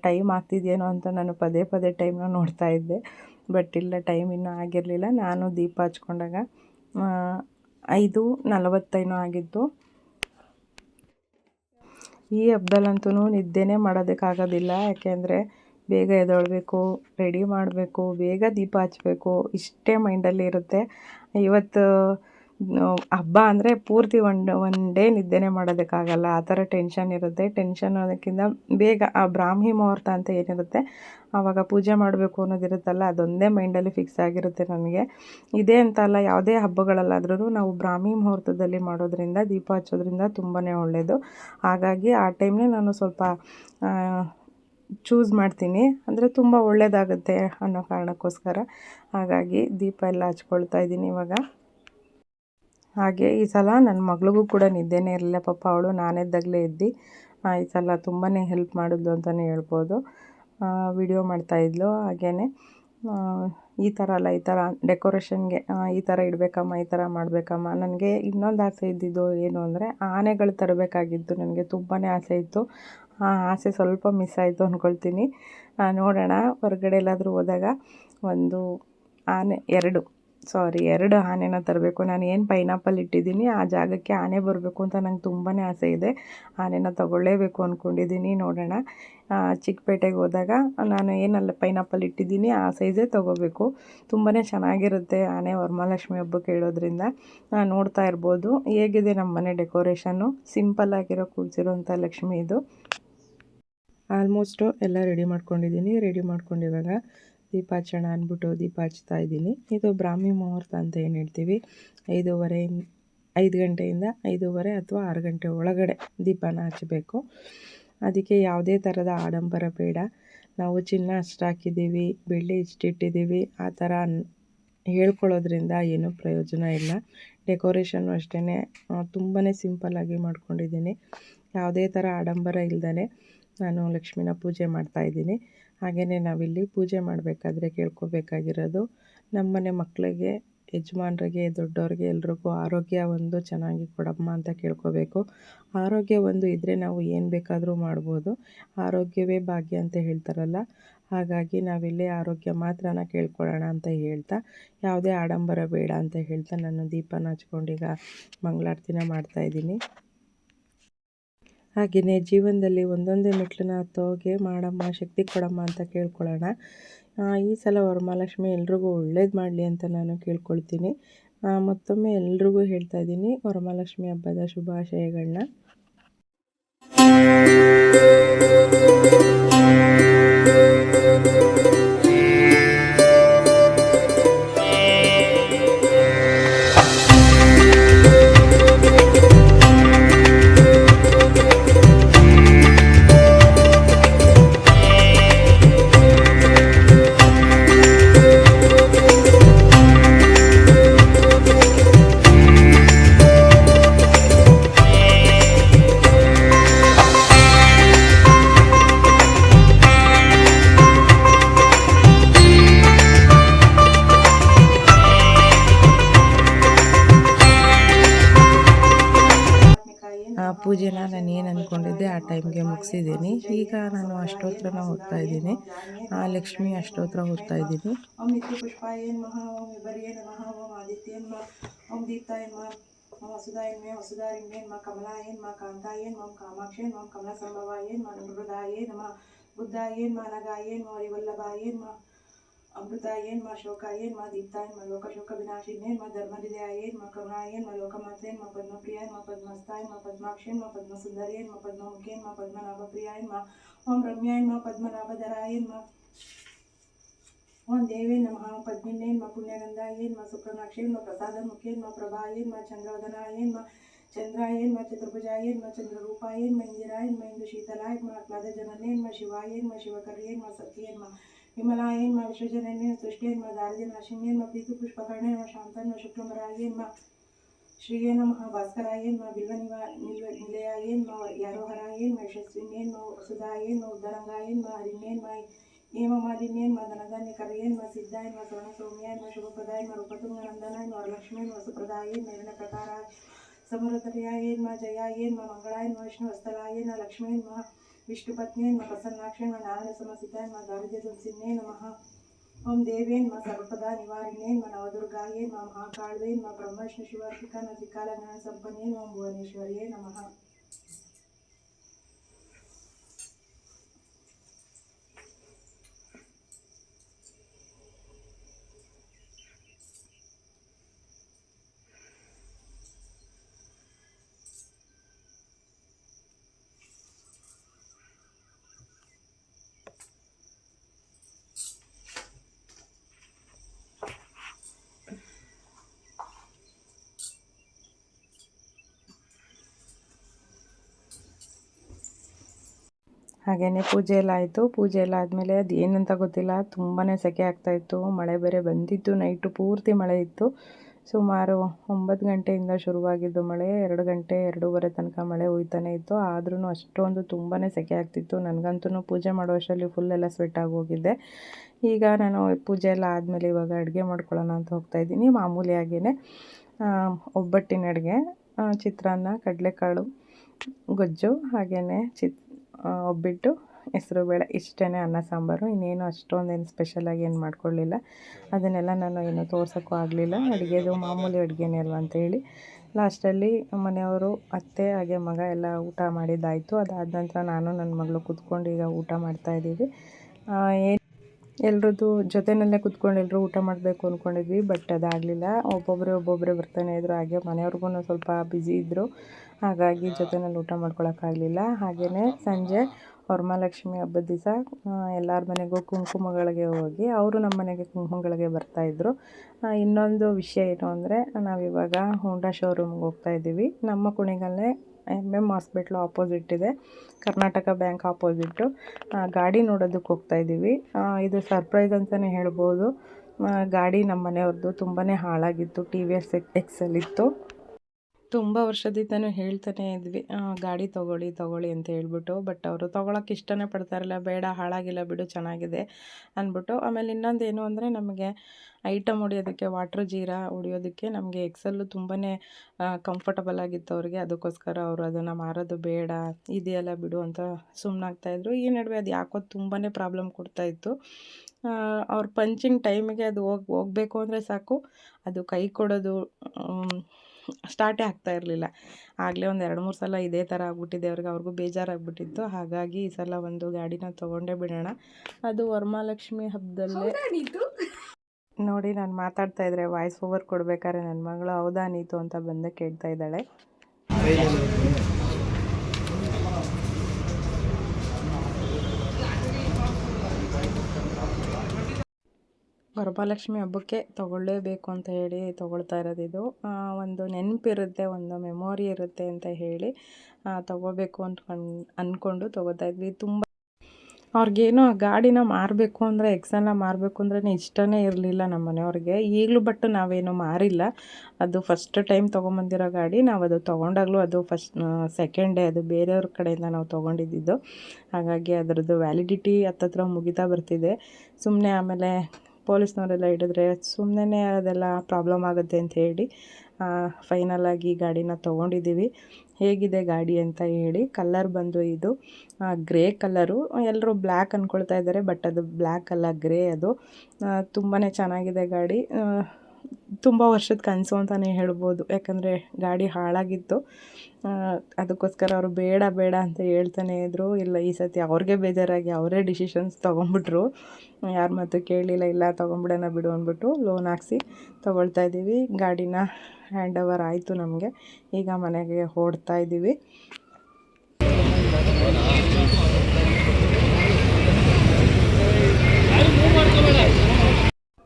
ಟೈಮ್ ಆಗ್ತಿದೆಯೇನೋ ಅಂತ ನಾನು ಪದೇ ಪದೇ ಟೈಮ್ನ ನೋಡ್ತಾ ಇದ್ದೆ. ಬಟ್ ಇಲ್ಲ, ಟೈಮ್ ಇನ್ನೂ ಆಗಿರಲಿಲ್ಲ. ನಾನು ದೀಪ ಹಚ್ಕೊಂಡಾಗ ಐದು ನಲವತ್ತೈನೋ ಆಗಿತ್ತು. ಈ ಹಬ್ಬದಲ್ಲಂತೂ ನಿದ್ದೆನೇ ಮಾಡೋದಕ್ಕಾಗೋದಿಲ್ಲ. ಯಾಕೆಂದರೆ ಬೇಗ ಎದ್ದೇಳಬೇಕು ರೆಡಿ ಮಾಡಬೇಕು, ಬೇಗ ದೀಪ ಹಚ್ಚಬೇಕು ಇಷ್ಟೇ ಮೈಂಡಲ್ಲಿ ಇರುತ್ತೆ. ಇವತ್ತು ಹಬ್ಬ ಅಂದರೆ ಪೂರ್ತಿ ಒಂದು ಒನ್ ಡೇ ನಿದ್ದೆನೇ ಮಾಡೋದಕ್ಕಾಗಲ್ಲ. ಆ ಥರ ಟೆನ್ಷನ್ ಇರುತ್ತೆ. ಟೆನ್ಷನ್ ಅನ್ನೋದಕ್ಕಿಂತ ಬೇಗ, ಆ ಬ್ರಾಹ್ಮಿ ಮುಹೂರ್ತ ಅಂತ ಏನಿರುತ್ತೆ ಆವಾಗ ಪೂಜೆ ಮಾಡಬೇಕು ಅನ್ನೋದಿರುತ್ತಲ್ಲ, ಅದೊಂದೇ ಮೈಂಡಲ್ಲಿ ಫಿಕ್ಸ್ ಆಗಿರುತ್ತೆ ನನಗೆ. ಇದೇ ಅಂತ ಅಲ್ಲ, ಯಾವುದೇ ಹಬ್ಬಗಳಲ್ಲಾದ್ರೂ ನಾವು ಬ್ರಾಹ್ಮಿ ಮುಹೂರ್ತದಲ್ಲಿ ಮಾಡೋದ್ರಿಂದ, ದೀಪ ಹಚ್ಚೋದ್ರಿಂದ ತುಂಬಾ ಒಳ್ಳೆಯದು ಹಾಗಾಗಿ ಆ ಟೈಮ್ನೇ ನಾನು ಸ್ವಲ್ಪ ಚೂಸ್ ಮಾಡ್ತೀನಿ. ಅಂದರೆ ತುಂಬ ಒಳ್ಳೆಯದಾಗುತ್ತೆ ಅನ್ನೋ ಕಾರಣಕ್ಕೋಸ್ಕರ. ಹಾಗಾಗಿ ದೀಪ ಎಲ್ಲ ಹಚ್ಕೊಳ್ತಾ ಇದ್ದೀನಿ ಇವಾಗ. ಹಾಗೆ ಈ ಸಲ ನನ್ನ ಮಗಳಿಗೂ ಕೂಡ ನಿದ್ದೆನೇ ಇರಲಿಲ್ಲ. ಪಾಪ ಅವಳು ನಾನೆದ್ದಾಗಲೇ ಇದ್ದು ಈ ಸಲ ತುಂಬಾ ಹೆಲ್ಪ್ ಮಾಡಿದ್ಲು ಅಂತಲೇ ಹೇಳ್ಬೋದು. ವಿಡಿಯೋ ಮಾಡ್ತಾಯಿದ್ಲು ಹಾಗೆಯೇ ಈ ಥರ ಅಲ್ಲ, ಈ ಥರ ಡೆಕೋರೇಷನ್ಗೆ ಈ ಥರ ಇಡಬೇಕಮ್ಮ, ಈ ಥರ ಮಾಡಬೇಕಮ್ಮ. ನನಗೆ ಇನ್ನೊಂದು ಆಸೆ ಇದ್ದಿದ್ದು ಏನು ಅಂದರೆ ಆನೆಗಳು ತರಬೇಕಾಗಿತ್ತು. ನನಗೆ ತುಂಬಾ ಆಸೆ ಇತ್ತು. ಆ ಆಸೆ ಸ್ವಲ್ಪ ಮಿಸ್ ಆಯಿತು ಅಂದ್ಕೊಳ್ತೀನಿ ನೋಡೋಣ ಹೊರಗಡೆ ಎಲ್ಲಾದರೂ ಹೋದಾಗ ಒಂದು ಆನೆ ಎರಡು ಸಾರಿ ಎರಡು ಆನೆನ ತರಬೇಕು. ನಾನು ಏನು ಪೈನಾಪಲ್ ಇಟ್ಟಿದ್ದೀನಿ ಆ ಜಾಗಕ್ಕೆ ಆನೆ ಬರಬೇಕು ಅಂತ ನಂಗೆ ತುಂಬಾ ಆಸೆ ಇದೆ. ಆನೆನ ತಗೊಳ್ಳೇಬೇಕು ಅಂದ್ಕೊಂಡಿದ್ದೀನಿ ನೋಡೋಣ. ಚಿಕ್ಕಪೇಟೆಗೆ ಹೋದಾಗ ನಾನು ಏನಲ್ಲ ಪೈನಾಪಲ್ ಇಟ್ಟಿದ್ದೀನಿ ಆ ಸೈಜೇ ತೊಗೋಬೇಕು. ತುಂಬಾ ಚೆನ್ನಾಗಿರುತ್ತೆ ಆನೆ ವರಮಹಾಲಕ್ಷ್ಮಿ ಹಬ್ಬಕ್ಕೆ ಕೇಳೋದ್ರಿಂದ. ಆ, ನೋಡ್ತಾ ಇರ್ಬೋದು. ಹೇಗಿದೆ ನಮ್ಮ ಮನೆ ಡೆಕೋರೇಷನ್ನು? ಸಿಂಪಲ್ ಆಗಿರೋ ಕೂಡಿಸಿರೋಂಥ ಲಕ್ಷ್ಮಿ ಇದು. ಆಲ್ಮೋಸ್ಟು ಎಲ್ಲ ರೆಡಿ ಮಾಡ್ಕೊಂಡಿದ್ದೀನಿ. ರೆಡಿ ಮಾಡ್ಕೊಂಡು ಇವಾಗ ದೀಪ ಹಚ್ಚೋಣ ಅಂದ್ಬಿಟ್ಟು ದೀಪ ಹಚ್ತಾ ಇದ್ದೀನಿ. ಇದು ಬ್ರಾಹ್ಮಿ ಮುಹೂರ್ತ ಅಂತ ಏನು ಹೇಳ್ತೀವಿ? ಐದೂವರೆ ಐದು ಗಂಟೆಯಿಂದ ಐದೂವರೆ ಅಥವಾ ಆರು ಗಂಟೆ ಒಳಗಡೆ ದೀಪನ ಹಚ್ಚಬೇಕು ಅದಕ್ಕೆ ಯಾವುದೇ ಥರದ ಆಡಂಬರ ಬೇಡ. ನಾವು ಚಿನ್ನ ಅಷ್ಟು ಹಾಕಿದ್ದೀವಿ, ಬೆಳ್ಳಿ ಇಷ್ಟಿಟ್ಟಿದ್ದೀವಿ ಆ ಥರ ಹೇಳ್ಕೊಳ್ಳೋದ್ರಿಂದ ಏನೂ ಪ್ರಯೋಜನ ಇಲ್ಲ. ಡೆಕೋರೇಷನ್ನು ಅಷ್ಟೇ ತುಂಬಾ ಸಿಂಪಲ್ಲಾಗಿ ಮಾಡ್ಕೊಂಡಿದ್ದೀನಿ. ಯಾವುದೇ ಥರ ಆಡಂಬರ ಇಲ್ದೇ ನಾನು ಲಕ್ಷ್ಮಿನ ಪೂಜೆ ಮಾಡ್ತಾಯಿದ್ದೀನಿ ಹಾಗೆಯೇ ನಾವಿಲ್ಲಿ ಪೂಜೆ ಮಾಡಬೇಕಾದ್ರೆ ಕೇಳ್ಕೊಬೇಕಾಗಿರೋದು ನಮ್ಮನೆ ಮಕ್ಕಳಿಗೆ, ಯಜಮಾನ್ರಿಗೆ, ದೊಡ್ಡವ್ರಿಗೆ ಎಲ್ರಿಗೂ ಆರೋಗ್ಯ ಒಂದು ಚೆನ್ನಾಗಿ ಕೊಡಮ್ಮ ಅಂತ ಕೇಳ್ಕೋಬೇಕು. ಆರೋಗ್ಯ ಒಂದು ಇದ್ದರೆ ನಾವು ಏನು ಬೇಕಾದರೂ ಮಾಡ್ಬೋದು. ಆರೋಗ್ಯವೇ ಭಾಗ್ಯ ಅಂತ ಹೇಳ್ತಾರಲ್ಲ. ಹಾಗಾಗಿ ನಾವಿಲ್ಲಿ ಆರೋಗ್ಯ ಮಾತ್ರನ ಕೇಳ್ಕೊಳ್ಳೋಣ ಅಂತ ಹೇಳ್ತಾ, ಯಾವುದೇ ಆಡಂಬರ ಬೇಡ ಅಂತ ಹೇಳ್ತಾ ನಾನು ದೀಪನ ಹಚ್ಕೊಂಡೀಗ ಮಂಗಳಾರತಿನ ಮಾಡ್ತಾಯಿದ್ದೀನಿ ಹಾಗೆಯೇ ಜೀವನದಲ್ಲಿ ಒಂದೊಂದೇ ಮೆಟ್ಲನ್ನ ಹತ್ತೋಗೆ ಮಾಡಮ್ಮ, ಶಕ್ತಿ ಕೊಡಮ್ಮ ಅಂತ ಕೇಳ್ಕೊಳ್ಳೋಣ. ಈ ಸಲ ವರಮಹಾಲಕ್ಷ್ಮಿ ಎಲ್ರಿಗೂ ಒಳ್ಳೇದು ಮಾಡಲಿ ಅಂತ ನಾನು ಕೇಳ್ಕೊಳ್ತೀನಿ. ಮತ್ತೊಮ್ಮೆ ಎಲ್ರಿಗೂ ಹೇಳ್ತಾ ಇದ್ದೀನಿ ವರಮಹಾಲಕ್ಷ್ಮಿ ಹಬ್ಬದ ಶುಭಾಶಯಗಳನ್ನ. ಆ ಲಕ್ಷ್ಮಿ ಅಷ್ಟೋತ್ರ ಓದ್ತಾ ಇದ್ದೀನಿ ಓಂ ನಿತ್ಯಪುಷ್ಪಾಯ ನಮಃ ಓಂ ವಿಭರ್ಯೇ ನಮಃ ಓಂ ಆದಿತ್ಯ ನಮಃ ಓಂ ದೀಪ್ತಾಯ ನಮಃ ಓಂ ವಸುದಾಯ ನಮಃ ವಸುಧಾರಿಣ್ಯೇ ನಮಃ ಕಮಲಾಯ ನಮಃ ಕಾಂತಾಯ ನಮಃ ಕಾಮಾಕ್ಷೇ ನಮಃ ಕಮಲಸಂಭವಾಯ ನಮಃ ನೃಹೃದಾಯ ನಮಃ ಬುದ್ಧಾಯ ನಮಃ ನಗಾಯ ನಮಃ ಹರಿವಲ್ಲಭಾಯ ನಮಃ ಅಮೃತಾಯ ನಮಃ ಶೋಕಾಯ ನಮಃ ದೀಪ್ತಾಯ ನಮಃ ಲೋಕಶೋಕ ವಿನಾಶಿನ್ಯೇ ನಮಃ ಧರ್ಮನಿಲಯಾಯ ನಮಃ ಕರುಣಾಯ ನಮಃ ಲೋಕಮಾತ್ರೆ ನಮಃ ಪದ್ಮಪ್ರಿಯಾಯ ನಮಃ ಪದ್ಮಸ್ತಾಯ ನಮಃ ಪದ್ಮಾಕ್ಷೇ ನಮಃ ಪದ್ಮಸುಂದರಿಯೇ ನಮಃ ಪದ್ಮಮುಖೇ ನಮಃ ಪದ್ಮನಾಭಪ್ರಿಯಾಯ ನಮಃ ಓಂ ರಮ್ಯಾಯ ನಮಃ ಪದ್ಮನಾಭಧರಾಯ ನಮಃ ಓಂ ದೇವೇ ನಮಃ ಪದ್ಮಿನ್ಯೇ ನಮಃ ಪುಣ್ಯಗಂಧಾಯೇ ನಮಃ ಸುಪ್ರನಾಕ್ಷೇ ನಮಃ ಪ್ರಸಾದಮುಖೇ ನಮಃ ಪ್ರಭಾಯೇ ನಮಃ ಚಂದ್ರವದನಾಯೇ ನಮಃ ಚಂದ್ರಾಯ ನಮಃ ಚತುರ್ಭುಜಾಯ ನಮಃ ಚಂದ್ರರೂಪಾಯ ನಮಃ ಇಂದಿರಾಯ ನಮಃ ಇಂದು ಶೀತಲಾಯ ನಮಃ ಆಹ್ಲಾದಜನನೇ ನಮಃ ಶಿವಾಯ ನಮಃ ಶಿವಕರ್ಯೇ ನಮಃ ಸತ್ಯೇ ನಮಃ ವಿಮಲಾಯ ನಮಃ ವಿಶ್ವಜನನೇ ನಮಃ ಸೃಷ್ಟಿಯೇ ಶ್ರೀಯೇ ನಮಃ ಭಾಸ್ಕರಾಯೇ ನಮಃ ಬಿಲ್ವ ನಿವಾ ನಿಲ್ವ ನಿಲಯಾಯೇ ನಮಃ ಯಾರೋಹರಾಯೇ ನಮಃ ಯಶಸ್ವಿನ್ಯೇ ನಮಃ ಸುಧಾಯೇ ನಮಃ ಉದ್ದರಂಗಾಯೇ ನಮಃ ಹರಿಣ್ಯೇ ನಮಃ ಏಮ ಮಾಲಿನ್ಯೇ ನಮಃ ಧನಧಾನ್ಯ ಕರಯೇ ನಮಃ ಸಿದ್ಧಾಯ ನಮಃ ಸ್ವರ್ಣ ಸೌಮ್ಯಾಯ ನಮಃ ಶುಭಪ್ರದಾಯ ನಮಃ ರೂಪತುಂಗ ನಂದನಾಯ ನಮಃ ವರಲಕ್ಷ್ಮೀ ನಮಃ ಸುಪ್ರದಾಯೇ ನಮಃ ಹಿರಣ್ಯ ಪ್ರಕಾರಾಯ ಸಮೃದ್ಧರ್ಯಾಯೇ ನಮಃ ಜಯಾಯೇ ನಮಃ ಮಂಗಳಾಯ ನಮಃ ವಿಷ್ಣು ವಸ್ತಲಾಯೇ ನಮಃ ಲಕ್ಷ್ಮೀ ನಮಃ ವಿಷ್ಣುಪತ್ನಿಯೇ ನಮಃ ಪ್ರಸನ್ನಾಕ್ಷೇ ನಮಃ ನಾರಾಯಣ ಸಮಸಿದ್ಧಾಯ ನಮಃ ದಾರಿದ್ರ್ಯ ತುಲಸಿನ್ಯೇ ನಮಃ ಓಂ ದೇವೇನ್ ಮಾ ಸರ್ವಪದ ನಿವಾರಿಣೇ ಮಾ ನವದುರ್ಗಾಯೇ ಮಾ ಮಹಾಕಾಳ್ವೇ ಮಾ ಬ್ರಹ್ಮವಿಷ್ಣು ಶಿವಾರ್ಷಿಕಾ ನ ಜ್ಞಾನ ಸಂಪನ್ನೇ ನಮಃ ಭುವನೇಶ್ವರಿಯೇ ನಮಃ. ಹಾಗೆಯೇ ಪೂಜೆ ಎಲ್ಲ ಆಯಿತು. ಪೂಜೆ ಎಲ್ಲ ಆದಮೇಲೆ ಅದು ಏನಂತ ಗೊತ್ತಿಲ್ಲ. ತುಂಬಾ ಸೆಕೆ ಆಗ್ತಾಯಿತ್ತು ಮಳೆ ಬೇರೆ ಬಂದಿತ್ತು. ನೈಟು ಪೂರ್ತಿ ಮಳೆ ಇತ್ತು. ಸುಮಾರು ಒಂಬತ್ತು ಗಂಟೆಯಿಂದ ಶುರುವಾಗಿದ್ದು ಮಳೆ. ಎರಡು ಗಂಟೆ ಎರಡೂವರೆ ತನಕ ಮಳೆ ಹೋಯ್ತಾನೆ ಇತ್ತು. ಆದ್ರೂ ಅಷ್ಟೊಂದು ತುಂಬಾ ಸೆಕೆ ಆಗ್ತಿತ್ತು. ನನಗಂತೂ ಪೂಜೆ ಮಾಡೋ ಅಷ್ಟರಲ್ಲಿ ಫುಲ್ ಎಲ್ಲ ಸ್ವೆಟ್ ಆಗೋಗಿದ್ದೆ ಈಗ ನಾನು ಪೂಜೆ ಎಲ್ಲ ಆದಮೇಲೆ ಇವಾಗ ಅಡುಗೆ ಮಾಡ್ಕೊಳ್ಳೋಣ ಅಂತ ಹೋಗ್ತಾ ಇದ್ದೀನಿ. ಮಾಮೂಲಿಯಾಗಿಯೇ ಒಬ್ಬಟ್ಟಿನ ಅಡುಗೆ. ಚಿತ್ರಾನ್ನ, ಕಡಲೆಕಾಳು, ಗೊಜ್ಜು ಹಾಗೆಯೇ ಚಿತ್ ಒಬ್ಬಿಟ್ಟು ಹೆಸ್ರುಬೇಳೆ ಇಷ್ಟೇ ಅನ್ನ ಸಾಂಬಾರು. ಇನ್ನೇನು ಅಷ್ಟೊಂದೇನು ಸ್ಪೆಷಲಾಗಿ ಏನು ಮಾಡ್ಕೊಳ್ಳಿಲ್ಲ ಅದನ್ನೆಲ್ಲ ನಾನು ಏನು ತೋರ್ಸೋಕ್ಕೂ ಆಗಲಿಲ್ಲ. ಅಡುಗೆದು ಮಾಮೂಲಿ ಅಡುಗೆನೇ ಅಲ್ವಾ ಅಂತೇಳಿ ಲಾಸ್ಟಲ್ಲಿ ಮನೆಯವರು ಅತ್ತೆ, ಹಾಗೆ ಮಗ ಎಲ್ಲ ಊಟ ಮಾಡಿದ್ದಾಯಿತು. ಅದಾದ ನಂತರ ನಾನು ನನ್ನ ಮಗಳು ಕೂತ್ಕೊಂಡು ಈಗ ಊಟ ಮಾಡ್ತಾಯಿದ್ದೀವಿ ಏನು ಎಲ್ರದ್ದು ಜೊತೆಯಲ್ಲೇ ಕುತ್ಕೊಂಡು ಎಲ್ಲರೂ ಊಟ ಮಾಡಬೇಕು ಅಂದ್ಕೊಂಡಿದ್ವಿ ಬಟ್ ಅದಾಗಲಿಲ್ಲ. ಒಬ್ಬೊಬ್ಬರೇ ಒಬ್ಬೊಬ್ಬರೇ ಬರ್ತಾನೆ ಇದ್ದರು ಹಾಗೆ ಮನೆಯವ್ರಿಗೂ ಸ್ವಲ್ಪ ಬ್ಯುಸಿ ಇದ್ದರು ಹಾಗಾಗಿ ಜೊತೆಯಲ್ಲಿ ಊಟ ಮಾಡ್ಕೊಳಕ್ಕಾಗಲಿಲ್ಲ. ಹಾಗೆಯೇ ಸಂಜೆ ವರಮಹಾಲಕ್ಷ್ಮಿ ಹಬ್ಬದ ದಿವಸ ಎಲ್ಲರ ಮನೆಗೂ ಕುಂಕುಮಗಳಿಗೆ ಹೋಗಿ ಅವರು ನಮ್ಮ ಮನೆಗೆ ಕುಂಕುಮಗಳಿಗೆ ಬರ್ತಾಯಿದ್ರು ಇನ್ನೊಂದು ವಿಷಯ ಏನು ಅಂದರೆ ನಾವಿವಾಗ ಹೋಂಡಾ ಶೋರೂಮ್ಗೆ ಹೋಗ್ತಾ ಇದ್ದೀವಿ. ನಮ್ಮ ಕುಣಿಗಲ್ಲೇ ಎಂ ಎಂ ಹಾಸ್ಪಿಟ್ಲ್ ಆಪೋಸಿಟ್ ಇದೆ. ಕರ್ನಾಟಕ ಬ್ಯಾಂಕ್ ಆಪೋಸಿಟ್ಟು ಗಾಡಿ ನೋಡೋದಕ್ಕೆ ಹೋಗ್ತಾ ಇದ್ದೀವಿ. ಇದು ಸರ್ಪ್ರೈಸ್ ಅಂತಲೇ ಹೇಳ್ಬೋದು. ಗಾಡಿ ನಮ್ಮ ಮನೆಯವ್ರದ್ದು ತುಂಬಾ ಹಾಳಾಗಿತ್ತು ಟಿ ವಿ ಎಸ್ ಎಕ್ಸಲ್ಲಿತ್ತು ತುಂಬ ವರ್ಷದಿಂದನೂ ಹೇಳ್ತಾನೆ ಇದ್ವಿ ಗಾಡಿ ತೊಗೊಳ್ಳಿ ತೊಗೊಳ್ಳಿ ಅಂತ ಹೇಳ್ಬಿಟ್ಟು, ಬಟ್ ಅವರು ತೊಗೊಳಕ್ಕೆ ಇಷ್ಟನೇ ಪಡ್ತಾರಲ್ಲ ಬೇಡ, ಹಾಳಾಗಿಲ್ಲ, ಬಿಡು, ಚೆನ್ನಾಗಿದೆ ಅಂದ್ಬಿಟ್ಟು, ಆಮೇಲೆ ಇನ್ನೊಂದು ಏನು ಅಂದರೆ ನಮಗೆ ಐಟಮ್ ಹೊಡಿಯೋದಕ್ಕೆ, ವಾಟ್ರ್ ಜೀರಾ ಹೊಡಿಯೋದಕ್ಕೆ ನಮಗೆ ಎಕ್ಸಲ್ಲು ತುಂಬಾ ಕಂಫರ್ಟಬಲ್ ಆಗಿತ್ತು ಅವ್ರಿಗೆ, ಅದಕ್ಕೋಸ್ಕರ ಅವರು ಅದನ್ನು ಮಾರೋದು ಬೇಡ, ಇದೆಯಲ್ಲ ಬಿಡು ಅಂತ ಸುಮ್ಮನಾಗ್ತಾಯಿದ್ರು ಈ ನಡುವೆ ಅದು ಯಾಕೋ ತುಂಬಾ ಪ್ರಾಬ್ಲಮ್ ಕೊಡ್ತಾಯಿತ್ತು ಅವ್ರ ಪಂಚಿಂಗ್ ಟೈಮಿಗೆ ಅದು ಹೋಗಿ, ಹೋಗಬೇಕು ಅಂದರೆ ಸಾಕು, ಅದು ಕೈ ಕೊಡೋದು ಸ್ಟಾರ್ಟೇ ಆಗ್ತಾ ಇರಲಿಲ್ಲ. ಆಗಲೇ ಒಂದು ಎರಡು ಮೂರು ಸಲ ಇದೇ ಥರ ಆಗ್ಬಿಟ್ಟಿದೆ. ಅವ್ರಿಗೆ ಅವ್ರಿಗೂ ಬೇಜಾರಾಗ್ಬಿಟ್ಟಿತ್ತು. ಹಾಗಾಗಿ ಈ ಸಲ ಒಂದು ಗಾಡಿನ ತೊಗೊಂಡೇ ಬಿಡೋಣ. ಅದು ವರಮಹಾಲಕ್ಷ್ಮಿ ಹಬ್ಬದಲ್ಲೇ ನೋಡಿ ನಾನು ಮಾತಾಡ್ತಾ ಇದ್ರೆ ವಾಯ್ಸ್ ಓವರ್ ಕೊಡ್ಬೇಕಾದ್ರೆ ನನ್ನ ಮಗಳು ಹೌದಾ ನೀತು ಅಂತ ಬಂದು ಕೇಳ್ತಾ ಇದ್ದಾಳೆ. ವರಮಹಾಲಕ್ಷ್ಮಿ ಹಬ್ಬಕ್ಕೆ ತಗೊಳ್ಳೇಬೇಕು ಅಂತ ಹೇಳಿ ತಗೊಳ್ತಾ ಇರೋದು ಇದು. ಒಂದು ನೆನಪಿರುತ್ತೆ, ಒಂದು ಮೆಮೊರಿ ಇರುತ್ತೆ ಅಂತ ಹೇಳಿ ತಗೋಬೇಕು ಅಂದ್ಕೊಂಡು ಅಂದ್ಕೊಂಡು ತಗೋತಾ ಇದ್ವಿ. ತುಂಬ ಅವ್ರಿಗೇನೋ ಆ ಗಾಡಿನ ಮಾರಬೇಕು ಅಂದರೆ ಎಕ್ಸಲ್ನ ಮಾರಬೇಕು ಅಂದ್ರೆ ಇಷ್ಟನೇ ಇರಲಿಲ್ಲ ನಮ್ಮ ಮನೆಯವ್ರಿಗೆ. ಈಗಲೂ ಬಟ್ ನಾವೇನು ಮಾರಿಲ್ಲ. ಅದು ಫಸ್ಟ್ ಟೈಮ್ ತೊಗೊಂಬಂದಿರೋ ಗಾಡಿ, ನಾವು ಅದು ತೊಗೊಂಡಾಗಲೂ ಅದು ಫಸ್ಟ್ ಸೆಕೆಂಡ್ ಡೇ ಅದು ಬೇರೆಯವ್ರ ಕಡೆಯಿಂದ ನಾವು ತೊಗೊಂಡಿದ್ದು ಹಾಗಾಗಿ ಅದರದ್ದು ವ್ಯಾಲಿಡಿಟಿ ಹತ್ತತ್ರ ಮುಗಿತಾ ಬರ್ತಿದೆ. ಸುಮ್ಮನೆ ಆಮೇಲೆ ಪೊಲೀಸ್ನವರೆಲ್ಲ ಹಿಡಿದ್ರೆ ಸುಮ್ಮನೆ ಅದೆಲ್ಲ ಪ್ರಾಬ್ಲಮ್ ಆಗುತ್ತೆ ಅಂತ ಹೇಳಿ ಫೈನಲಾಗಿ ಗಾಡಿನ ತೊಗೊಂಡಿದ್ದೀವಿ. ಹೇಗಿದೆ ಗಾಡಿ ಅಂತ ಹೇಳಿ ಕಲ್ಲರ್ ಬಂದು ಇದು ಗ್ರೇ ಕಲ್ಲರು ಎಲ್ಲರೂ ಬ್ಲ್ಯಾಕ್ ಅಂದ್ಕೊಳ್ತಾ ಇದ್ದಾರೆ ಬಟ್ ಅದು ಬ್ಲ್ಯಾಕ್ ಅಲ್ಲ ಗ್ರೇ ಅದು. ತುಂಬಾ ಚೆನ್ನಾಗಿದೆ ಗಾಡಿ. ತುಂಬ ವರ್ಷದ ಕನಸು ಅಂತಲೇ ಹೇಳ್ಬೋದು. ಯಾಕಂದರೆ ಗಾಡಿ ಹಾಳಾಗಿತ್ತು. ಅದಕ್ಕೋಸ್ಕರ ಅವರು ಬೇಡ ಬೇಡ ಅಂತ ಹೇಳ್ತಾನೆ ಇದ್ದರು ಇಲ್ಲ, ಈ ಸತಿ ಅವ್ರಿಗೆ ಬೇಜಾರಾಗಿ ಅವರೇ ಡಿಸಿಷನ್ಸ್ ತೊಗೊಂಡ್ಬಿಟ್ರು ಯಾರ ಮಾತು ಕೇಳಲಿಲ್ಲ ಇಲ್ಲ, ತೊಗೊಂಬಿಡೋಣ ಬಿಡು ಅಂದ್ಬಿಟ್ಟು ಲೋನ್ ಹಾಕ್ಸಿ ತೊಗೊಳ್ತಾ ಇದ್ದೀವಿ. ಗಾಡಿನ ಹ್ಯಾಂಡ್ ಓವರ್ ಆಯಿತು ನಮಗೆ. ಈಗ ಮನೆಗೆ ಓಡ್ತಾ ಇದ್ದೀವಿ.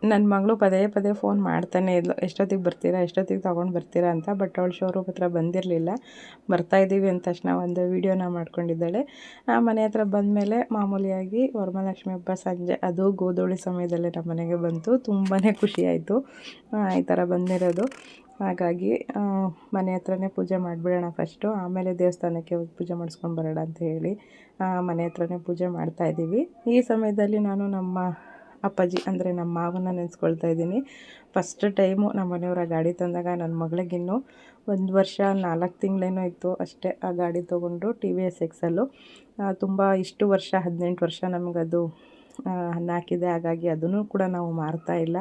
ನನ್ನ ಮಗಳು ಪದೇ ಪದೇ ಫೋನ್ ಮಾಡ್ತಾನೆ ಇದ್ಲು. ಎಷ್ಟೊತ್ತಿಗೆ ಬರ್ತೀರಾ? ಎಷ್ಟೊತ್ತಿಗೆ ತೊಗೊಂಡು ಬರ್ತೀರಾ? ಅಂತ. ಬಟ್ ಅವಳು ಶೋರೂಮ್ ಹತ್ರ ಬಂದಿರಲಿಲ್ಲ. ಬರ್ತಾ ಇದ್ದೀವಿ ಅಂದ ತಕ್ಷಣ ಒಂದು ವೀಡಿಯೋನ ಮಾಡ್ಕೊಂಡಿದ್ದಾಳೆ. ಆ ಮನೆ ಹತ್ರ ಬಂದಮೇಲೆ ಮಾಮೂಲಿಯಾಗಿ ವರಮಹಾಲಕ್ಷ್ಮಿ ಹಬ್ಬ ಸಂಜೆ, ಅದು ಗೋಧೂಳಿ ಸಮಯದಲ್ಲೇ ನಮ್ಮ ಮನೆಗೆ ಬಂತು. ತುಂಬಾ ಖುಷಿಯಾಯಿತು ಈ ಥರ ಬಂದಿರೋದು. ಹಾಗಾಗಿ ಮನೆ ಹತ್ರನೇ ಪೂಜೆ ಮಾಡಿಬಿಡೋಣ ಫಸ್ಟು ಆಮೇಲೆ ದೇವಸ್ಥಾನಕ್ಕೆ ಹೋಗಿ ಪೂಜೆ ಮಾಡಿಸ್ಕೊಂಡು ಬರೋಣ ಅಂತ ಹೇಳಿ ಮನೆ ಹತ್ರನೇ ಪೂಜೆ ಮಾಡ್ತಾ ಇದ್ದೀವಿ ಈ ಸಮಯದಲ್ಲಿ ನಾನು ನಮ್ಮ ಅಪ್ಪಾಜಿ, ಅಂದರೆ ನಮ್ಮ ಮಾವನ ನೆನೆಸ್ಕೊಳ್ತಾ ಇದ್ದೀನಿ. ಫಸ್ಟ್ ಟೈಮು ನಮ್ಮ ಮನೆಯವರ ಗಾಡಿ ತಂದಾಗ ನನ್ನ ಮಗಳಿಗಿನ್ನೂ ಒಂದು ವರ್ಷ, ನಾಲ್ಕು ತಿಂಗಳೇನೋ ಇತ್ತು ಅಷ್ಟೇ ಆ ಗಾಡಿ ತೊಗೊಂಡು ಟಿ ವಿ ಎಸ್ ಎಕ್ಸಲ್ಲು ತುಂಬ ಇಷ್ಟು ವರ್ಷ, ಹದಿನೆಂಟು ವರ್ಷ ನಮಗದು ಹಾಕಿದೆ ಹಾಗಾಗಿ ಅದನ್ನು ಕೂಡ ನಾವು ಮಾರ್ತಾ ಇಲ್ಲ.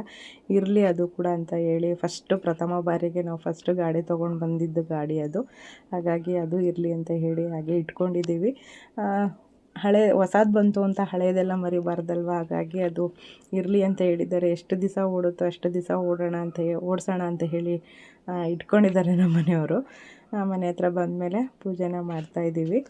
ಇರಲಿ ಅದು ಕೂಡ ಅಂತ ಹೇಳಿ ಫಸ್ಟು ಪ್ರಥಮ ಬಾರಿಗೆ ನಾವು ಫಸ್ಟು ಗಾಡಿ ತೊಗೊಂಡು ಬಂದಿದ್ದು ಗಾಡಿ ಅದು. ಹಾಗಾಗಿ ಅದು ಇರಲಿ ಅಂತ ಹೇಳಿ ಹಾಗೆ ಇಟ್ಕೊಂಡಿದ್ದೀವಿ. ಹಳೆ ಹೊಸಾದು ಬಂತು ಅಂತ ಹಳೆಯದೆಲ್ಲ ಮರಿಬಾರ್ದಲ್ವ? ಹಾಗಾಗಿ ಅದು ಇರಲಿ ಅಂತ ಹೇಳಿದ್ದಾರೆ. ಎಷ್ಟು ದಿವಸ ಓಡುತ್ತೋ ಅಷ್ಟು ದಿವಸ ಓಡೋಣ ಅಂತ ಓಡಿಸೋಣ ಅಂತ ಹೇಳಿ ಇಟ್ಕೊಂಡಿದ್ದಾರೆ ನಮ್ಮ ಮನೆಯವರು. ಮನೆ ಹತ್ರ ಬಂದಮೇಲೆ ಪೂಜೆನ ಮಾಡ್ತಾಯಿದ್ದೀವಿ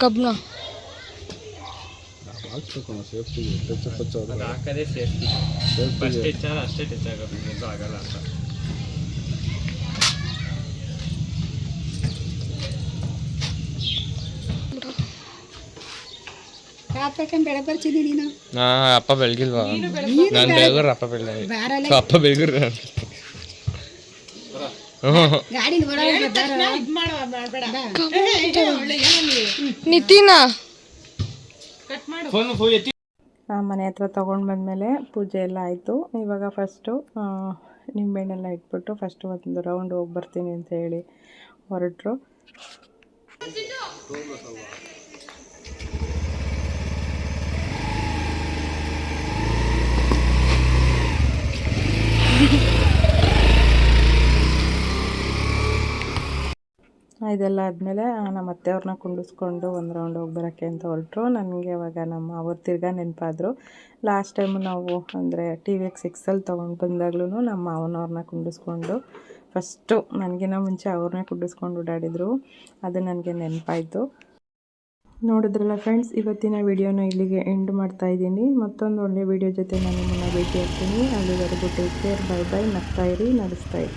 ಕಬ್ನ ಹಾಕದೇ ಸೇಫ್ಟಿ ಫಸ್ಟ್ ಟಚ್ ಅಷ್ಟೇ ಟಚ್ ಆಗೋದು ಇನ್ನೆಲ್ಲೂ ಆಗಲ್ಲ ಅಂತ ಬೆಳೆ ಬರ್ತಿದ್ದೀನಿ ನೀನು. ನಾ ಅಪ್ಪ ಬೆಳಗಿಲ್ವಾ ನಾನು ಬೆಳಗರ ಅಪ್ಪ ಬೆಳಗ ಅಪ್ಪ ಬೆಳಗರ ಗಾಡಿ ನಿತಿನ. ಮನೆ ಹತ್ರ ತೊಗೊಂಡು ಬಂದಮೇಲೆ ಪೂಜೆ ಎಲ್ಲ ಆಯಿತು. ಇವಾಗ ಫಸ್ಟು ನಿಂಬೆಹಣ್ಣೆಲ್ಲ ಇಟ್ಬಿಟ್ಟು ಫಸ್ಟು ಒಂದು ರೌಂಡ್ ಹೋಗಿ ಬರ್ತೀನಿ ಅಂತ ಹೇಳಿ ಹೊರಟರು. ಇದೆಲ್ಲ ಆದಮೇಲೆ ನಮ್ಮ ಅತ್ತೆಯವ್ರನ್ನ ಕುಂಡಿಸ್ಕೊಂಡು ಒಂದು ರೌಂಡ್ ಹೋಗಿ ಬರೋಕ್ಕೆ ಅಂತ ಹೊರಟರು. ನನಗೆ ಅವಾಗ ನಮ್ಮ ಅವ್ರು ತಿರ್ಗಾ ನೆನಪಾದ್ರು. ಲಾಸ್ಟ್ ಟೈಮ್ ನಾವು ಅಂದರೆ ಟಿ ವಿ ಎಕ್ಸ್ ಸಿಕ್ಸಲ್ಲಿ ತೊಗೊಂಡು ಬಂದಾಗ್ಲೂ ನಮ್ಮ ಮಾವನವ್ರನ್ನ ಕುಂಡಿಸ್ಕೊಂಡು ಫಸ್ಟು ನನಗಿನ್ನ ಮುಂಚೆ ಅವ್ರನ್ನೇ ಕುಂಡಿಸ್ಕೊಂಡು ಓಡಾಡಿದರು. ಅದು ನನಗೆ ನೆನಪಾಯಿತು. ನೋಡಿದ್ರಲ್ಲ ಫ್ರೆಂಡ್ಸ್ ಇವತ್ತಿನ ವಿಡಿಯೋನ ಇಲ್ಲಿಗೆ ಎಂಡ್ ಮಾಡ್ತಾ ಇದ್ದೀನಿ. ಮತ್ತೊಂದು ಒಳ್ಳೆಯ ವಿಡಿಯೋ ಜೊತೆ ನಾನು ನಿಮ್ಮನ್ನು ಭೇಟಿ ಆಗ್ತೀನಿ ಅಲ್ಲಿವರೆಗೂ ಟೇಕ್ ಕೇರ್ ಬೈ ಬೈ ನಗ್ತಾ ಇರಿ, ನಡೆಸ್ತಾ ಇರಿ.